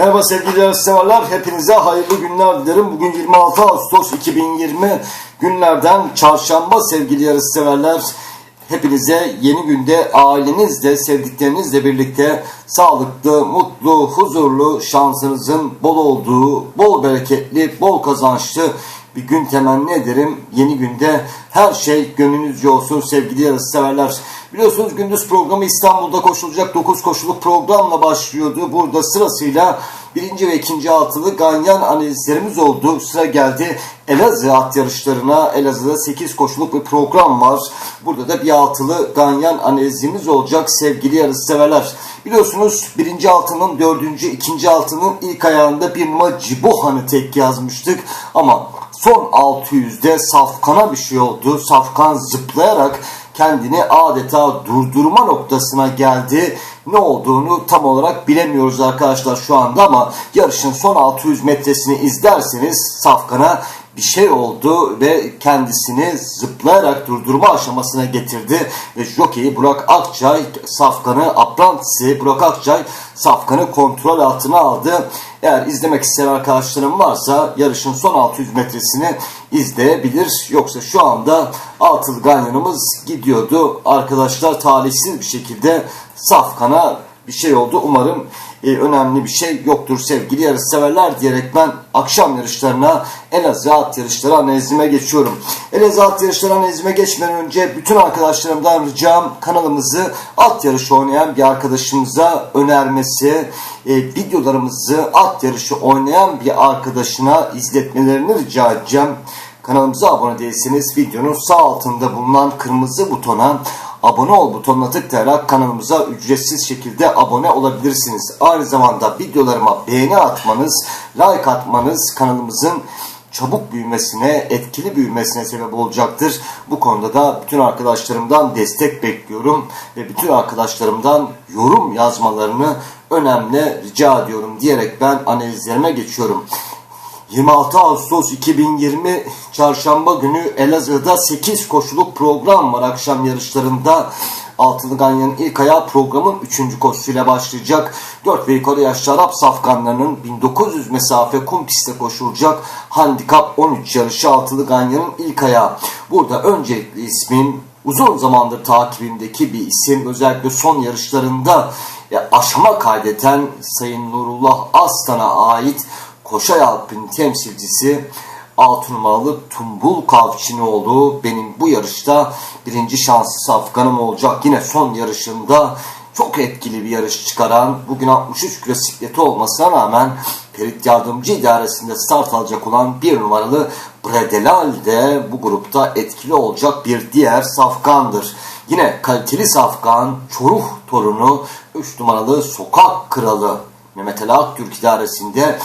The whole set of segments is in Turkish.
Merhaba sevgili yarışseverler. Hepinize hayırlı günler dilerim. Bugün 26 Ağustos 2020 günlerden çarşamba sevgili yarışseverler. Hepinize yeni günde ailenizle, sevdiklerinizle birlikte sağlıklı, mutlu, huzurlu, şansınızın bol olduğu, bol bereketli, bol kazançlı bir gün temenni ederim. Yeni günde her şey gönlünüzce olsun sevgili yarışseverler. Biliyorsunuz gündüz programı İstanbul'da koşulacak 9 koşuluk programla başlıyordu. Burada sırasıyla birinci ve ikinci altılı ganyan analizlerimiz oldu. Sıra geldi Elazığ at yarışlarına. Elazığ'da 8 koşuluk bir program var. Burada da bir altılı ganyan analizimiz olacak sevgili yarışseverler. Biliyorsunuz birinci altının, dördüncü, ikinci altının ilk ayağında bir numara Cibohan'ı tek yazmıştık. Ama son 600'de Safkan'a bir şey oldu. Safkan zıplayarak kendini adeta durdurma noktasına geldi. Ne olduğunu tam olarak bilemiyoruz arkadaşlar şu anda ama yarışın son 600 metresini izlerseniz Safkan'a bir şey oldu ve kendisini zıplayarak durdurma aşamasına getirdi ve jokeyi Burak Akçay Safkan'ı aprantisi Burak Akçay Safkan'ı kontrol altına aldı. Eğer izlemek isteyen arkadaşlarım varsa yarışın son 600 metresini izleyebilir. Yoksa şu anda altılı ganyanımız gidiyordu. Arkadaşlar talihsiz bir şekilde Safkan'a bir şey oldu. Umarım e, önemli bir şey yoktur sevgili yarış severler diyerek ben akşam yarışlarına Elazığ at yarışları analizime geçiyorum. Elazığ at yarışları analizime geçmeden önce bütün arkadaşlarımdan ricam kanalımızı at yarışı oynayan bir arkadaşımıza önermesi, e, videolarımızı at yarışı oynayan bir arkadaşına izletmelerini rica edeceğim. Kanalımıza abone değilseniz videonun sağ altında bulunan kırmızı butona abone ol butonuna tıklayarak kanalımıza ücretsiz şekilde abone olabilirsiniz. Aynı zamanda videolarıma beğeni atmanız, like atmanız kanalımızın çabuk büyümesine, etkili büyümesine sebep olacaktır. Bu konuda da bütün arkadaşlarımdan destek bekliyorum ve bütün arkadaşlarımdan yorum yazmalarını önemli rica ediyorum diyerek ben analizlerime geçiyorum. 26 Ağustos 2020 Çarşamba günü Elazığ'da 8 koşuluk program var akşam yarışlarında. Altılı Ganyan'ın ilk ayağı programın 3. koşusuyla başlayacak. 4 ve yukarı yaşlı Arap safkanlarının 1900 mesafe kum pistte koşulacak. Handikap 13 yarışı Altılı Ganyan'ın ilk ayağı. Burada öncelikli ismin uzun zamandır takibimdeki bir isim. Özellikle son yarışlarında aşama kaydeten Sayın Nurullah Aslan'a ait Koşay Alp'in temsilcisi 6 numaralı Tumbul Kavçinoğlu benim bu yarışta birinci şanslı safkanım olacak. Yine son yarışında çok etkili bir yarış çıkaran bugün 63 kilo sikleti olmasına rağmen Ferit Yardımcı idaresinde start alacak olan bir numaralı Bredelal de bu grupta etkili olacak bir diğer safkandır. Yine kaliteli safkan Çoruh torunu 3 numaralı Sokak Kralı Mehmet Ali Aktürk idaresinde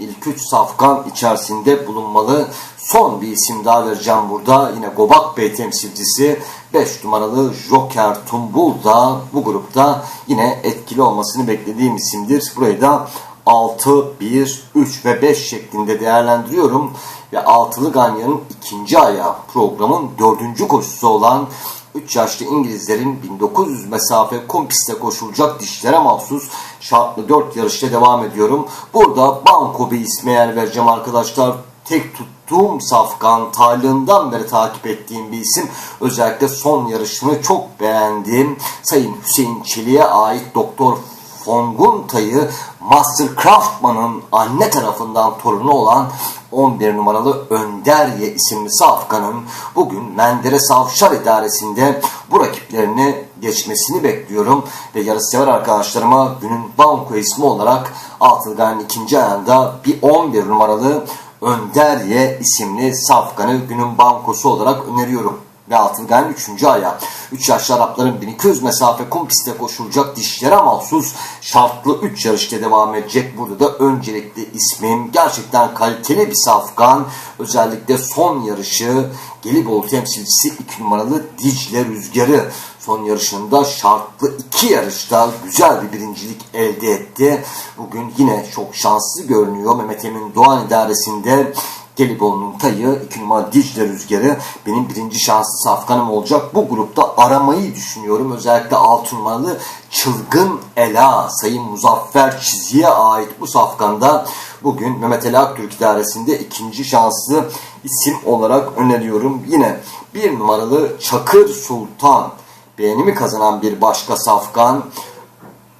ilk üç safkan içerisinde bulunmalı. Son bir isim daha vereceğim burada. Yine Gobak Bey temsilcisi 5 numaralı Joker Tumbul da bu grupta yine etkili olmasını beklediğim isimdir. Burayı da 6, 1, 3 ve 5 şeklinde değerlendiriyorum. Ve altılı ganyanın ikinci ayağı programın dördüncü koşusu olan 3 yaşlı İngilizlerin 1900 mesafe kum pistte koşulacak dişlere mahsus şartlı 4 yarışta devam ediyorum. Burada Banko bir isme yer vereceğim arkadaşlar. Tek tuttuğum safkan talihından beri takip ettiğim bir isim. Özellikle son yarışını çok beğendiğim Sayın Hüseyin Çelik'e ait Doktor Fongunta'yı Master Craftman'ın anne tarafından torunu olan 11 numaralı Önderye isimli safkanın bugün Menderes Avşar idaresinde bu rakiplerini geçmesini bekliyorum. Ve yarışsever arkadaşlarıma günün banko ismi olarak Altılgan'ın ikinci ayında bir 11 numaralı Önderye isimli safkanı günün bankosu olarak öneriyorum ve Altılgan 3. ayağı. 3 yaşlı Arapların 1200 mesafe kum pistte koşulacak dişlere mahsus şartlı 3 yarışta devam edecek. Burada da öncelikli ismim gerçekten kaliteli bir safkan. Özellikle son yarışı Gelibolu temsilcisi 2 numaralı Dicle Rüzgarı son yarışında şartlı iki yarışta güzel bir birincilik elde etti. Bugün yine çok şanslı görünüyor. Mehmet Emin Doğan idaresinde Gelibolu'nun tayı, 2 numara Dicle Rüzgarı benim birinci şanslı safkanım olacak. Bu grupta aramayı düşünüyorum. Özellikle 6 numaralı Çılgın Ela, Sayın Muzaffer Çizi'ye ait bu safkanda bugün Mehmet Ali Aktürk idaresinde ikinci şanslı isim olarak öneriyorum. Yine bir numaralı Çakır Sultan beğenimi kazanan bir başka safkan.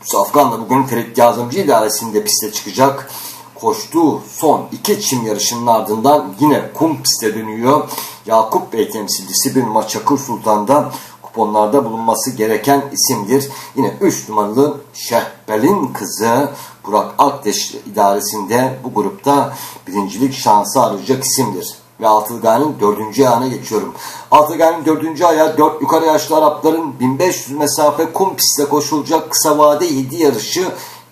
Safkan da bugün Ferit Yazımcı idaresinde piste çıkacak. Koştuğu son iki çim yarışının ardından yine kum piste dönüyor. Yakup Bey temsilcisi bir numara Çakır Sultan'da kuponlarda bulunması gereken isimdir. Yine 3 numaralı Şehbel'in kızı Burak Akdeş idaresinde bu grupta birincilik şansı arayacak isimdir ve Altılga'nın dördüncü ayağına geçiyorum. Altılga'nın dördüncü ayağı dört yukarı yaşlı Arapların 1500 mesafe kum pistte koşulacak kısa vade 7 yarışı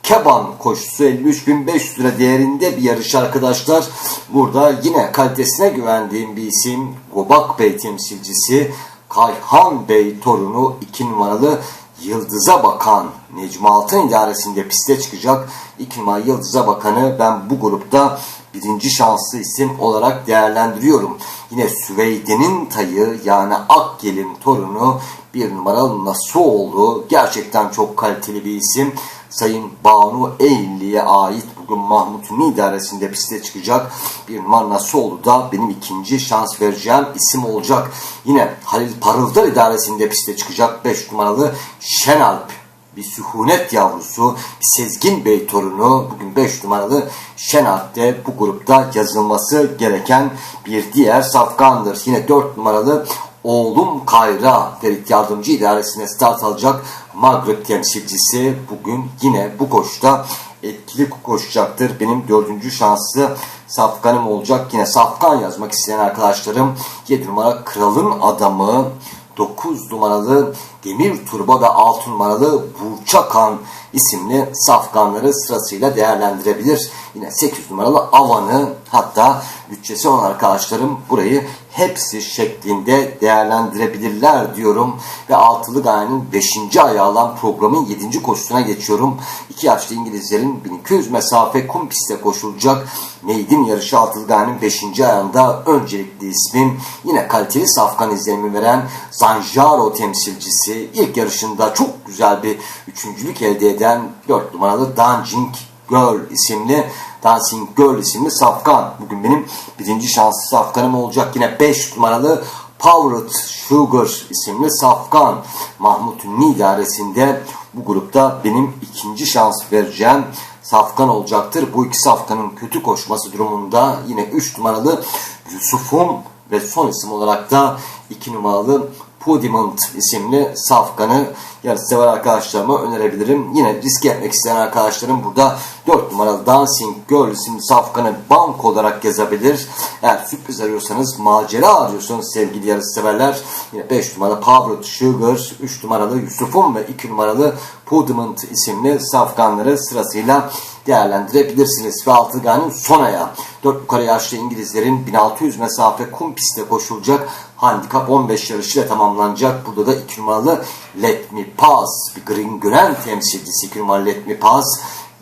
Keban koşusu 53.500 lira değerinde bir yarış arkadaşlar. Burada yine kalitesine güvendiğim bir isim Gobak Bey temsilcisi Kayhan Bey torunu 2 numaralı Yıldız'a Bakan Necmi Altın idaresinde piste çıkacak. 2 numara Yıldız'a Bakan'ı ben bu grupta birinci şanslı isim olarak değerlendiriyorum. Yine Süveyde'nin tayı yani Akgel'in torunu bir numaralı Nasuoğlu gerçekten çok kaliteli bir isim. Sayın Banu Eğilli'ye ait bugün Mahmut Ünlü idaresinde piste çıkacak. Bir numara Nasuoğlu da benim ikinci şans vereceğim isim olacak. Yine Halil Parıldar idaresinde piste çıkacak 5 numaralı Şenalp bir sühunet yavrusu, bir Sezgin Bey torunu bugün 5 numaralı Şenalp'te bu grupta yazılması gereken bir diğer safkandır. Yine 4 numaralı Oğlum Kayra Ferit Yardımcı idaresine start alacak Maghrib temsilcisi bugün yine bu koşuda etkili koşacaktır. Benim dördüncü şanslı safkanım olacak. Yine safkan yazmak isteyen arkadaşlarım 7 numara Kralın Adamı 9 numaralı Demir Turba ve 6 numaralı Burçakan isimli safkanları sırasıyla değerlendirebilir. Yine 8 numaralı Avan'ı hatta bütçesi olan arkadaşlarım burayı hepsi şeklinde değerlendirebilirler diyorum. Ve altılı gayenin 5. ayağı olan programın 7. koşusuna geçiyorum. 2 yaşlı İngilizlerin 1200 mesafe kum pistte koşulacak Meydin yarışı altılı gayenin 5. ayağında öncelikli ismim yine kaliteli safkan izlenimi veren Zanjaro temsilcisi ilk yarışında çok güzel bir üçüncülük elde eden 4 numaralı Dancing Girl isimli Dancing Girl isimli safkan. Bugün benim birinci şanslı safkanım olacak. Yine 5 numaralı Powered Sugar isimli safkan. Mahmut Ünlü idaresinde bu grupta benim ikinci şans vereceğim safkan olacaktır. Bu iki safkanın kötü koşması durumunda yine 3 numaralı Yusuf'um ve son isim olarak da 2 numaralı Pudiment isimli safkanı yarışsever arkadaşlarıma önerebilirim. Yine risk etmek isteyen arkadaşlarım burada 4 numaralı Dancing Girl isimli safkanı bank olarak yazabilir. Eğer sürpriz arıyorsanız, macera arıyorsanız sevgili yarışseverler yine 5 numaralı Powered Sugar, 3 numaralı Yusuf'un ve 2 numaralı Pudiment isimli safkanları sırasıyla değerlendirebilirsiniz. Ve Altıgan'ın son ayağı. 4 yukarı yaşlı İngilizlerin 1600 mesafe kum pistte koşulacak handikap 15 yarışıyla tamamlanacak. Burada da 2 numaralı Let Me Pass bir Green Gören temsilcisi 2 numaralı Let Me Pass.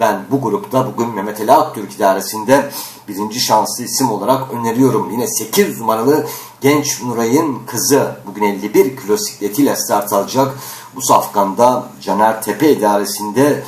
Ben bu grupta bugün Mehmet Ali Aktürk idaresinde birinci şanslı isim olarak öneriyorum. Yine 8 numaralı Genç Nuray'ın kızı bugün 51 kilo sikletiyle start alacak. Bu safkanda Caner Tepe idaresinde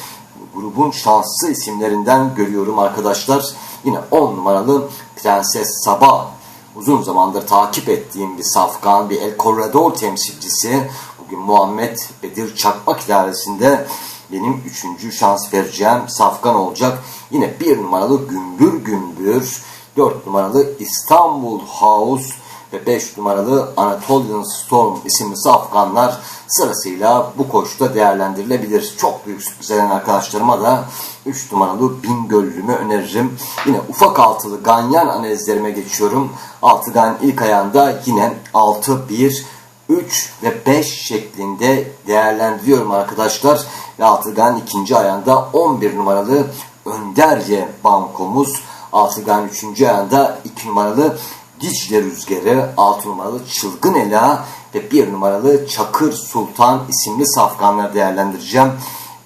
grubun şanslı isimlerinden görüyorum arkadaşlar. Yine 10 numaralı Prenses Sabah uzun zamandır takip ettiğim bir safkan, bir El Corredor temsilcisi. Bugün Muhammed Bedir Çakmak idaresinde benim üçüncü şans vereceğim safkan olacak. Yine bir numaralı Gümbür Gümbür, dört numaralı İstanbul House ve 5 numaralı Anatolian Storm isimli safkanlar sırasıyla bu koşuda değerlendirilebilir. Çok büyük sürpriz eden arkadaşlarıma da 3 numaralı Bingöllümü öneririm. Yine ufak altılı ganyan analizlerime geçiyorum. Altıgan ilk ayağında yine 6, 1, 3 ve 5 şeklinde değerlendiriyorum arkadaşlar. Ve Altıgan ikinci ayağında 11 numaralı Önderye bankomuz. Altıgan üçüncü ayağında 2 numaralı Dicle Rüzgarı, 6 numaralı Çılgın Ela ve 1 numaralı Çakır Sultan isimli safkanları değerlendireceğim.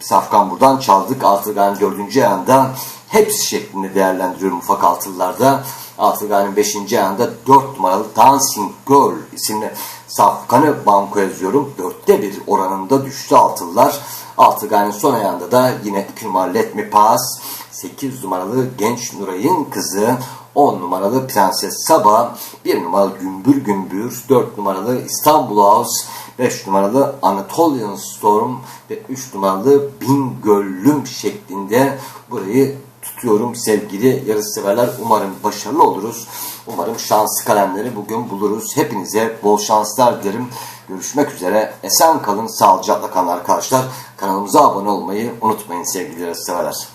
Safkan buradan çaldık. Altıgan 4. ayağında hepsi şeklinde değerlendiriyorum ufak altılılarda. Altılganın 5. ayağında 4 numaralı Dancing Girl isimli safkanı banko yazıyorum. Dörtte bir oranında düştü altılılar. Altılganın son ayağında da yine 2 numaralı Let Me Pass, 8 numaralı Genç Nuray'ın kızı, 10 numaralı Prenses Saba, 1 numaralı Gümbür Gümbür, 4 numaralı İstanbul House, 5 numaralı Anatolian Storm ve 3 numaralı Bingöllüm şeklinde burayı tutuyorum sevgili yarışseverler. Umarım başarılı oluruz. Umarım şanslı kalemleri bugün buluruz. Hepinize bol şanslar dilerim. Görüşmek üzere. Esen kalın, sağlıcakla kalın arkadaşlar. Kanalımıza abone olmayı unutmayın sevgili yarışseverler.